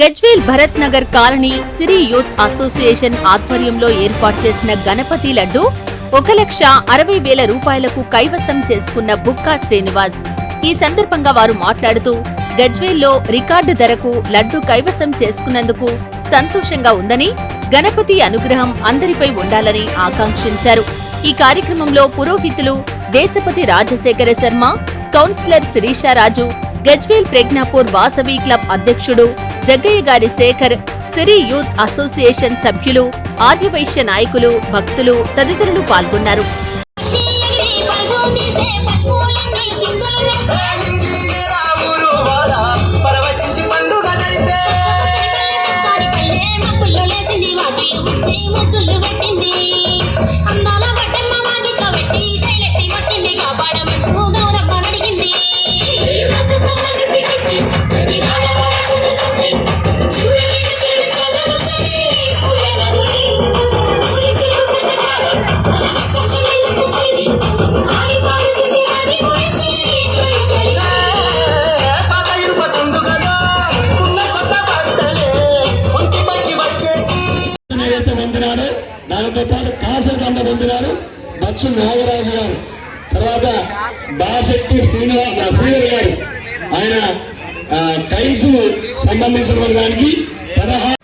Gajwel Bharat Nagar colony Siri youth association ఆధ్వర్యంలో ఏర్పాటు చేసిన గణపతి లడ్డు ఒక లక్ష అరవై వేల రూపాయలకు కైవసం చేసుకున్న బుక్కా శ్రీనివాస్. ఈ సందర్భంగా వారు మాట్లాడుతూ గజ్వేల్లో రికార్డు ధరకు లడ్డు కైవసం చేసుకున్నందుకు సంతోషంగా ఉందని గణపతి అనుగ్రహం అందరిపై ఉండాలని ఆకాంక్షించారు. ఈ కార్యక్రమంలో పురోహితులు దేశపతి రాజశేఖర శర్మ కౌన్సిలర్ శిరీషారాజు గజ్వేల్ ప్రజ్ఞాపూర్ వాసవి క్లబ్ అధ్యక్షుడు జగ్గయ్య గారి శేఖర్ సిరి యూత్ అసోసియేషన్ సభ్యులు ఆదివైశ్య నాయకులు భక్తులు తదితరులు పాల్గొన్నారు. పొందినాడో దానితో పాటు కాసులు బచ్చు నాగరాజు గారు. తర్వాత బాశక్తి శ్రీనివాస శ్రీధర్ గారు. ఆయన టైమ్స్ సంబంధించిన దానికి పదహారు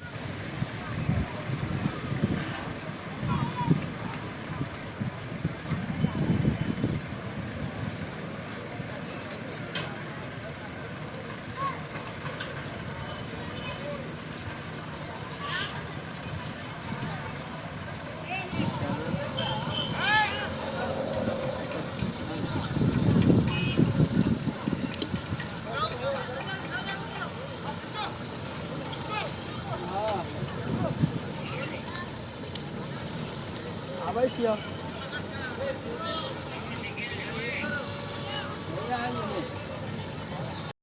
Aber ich hier.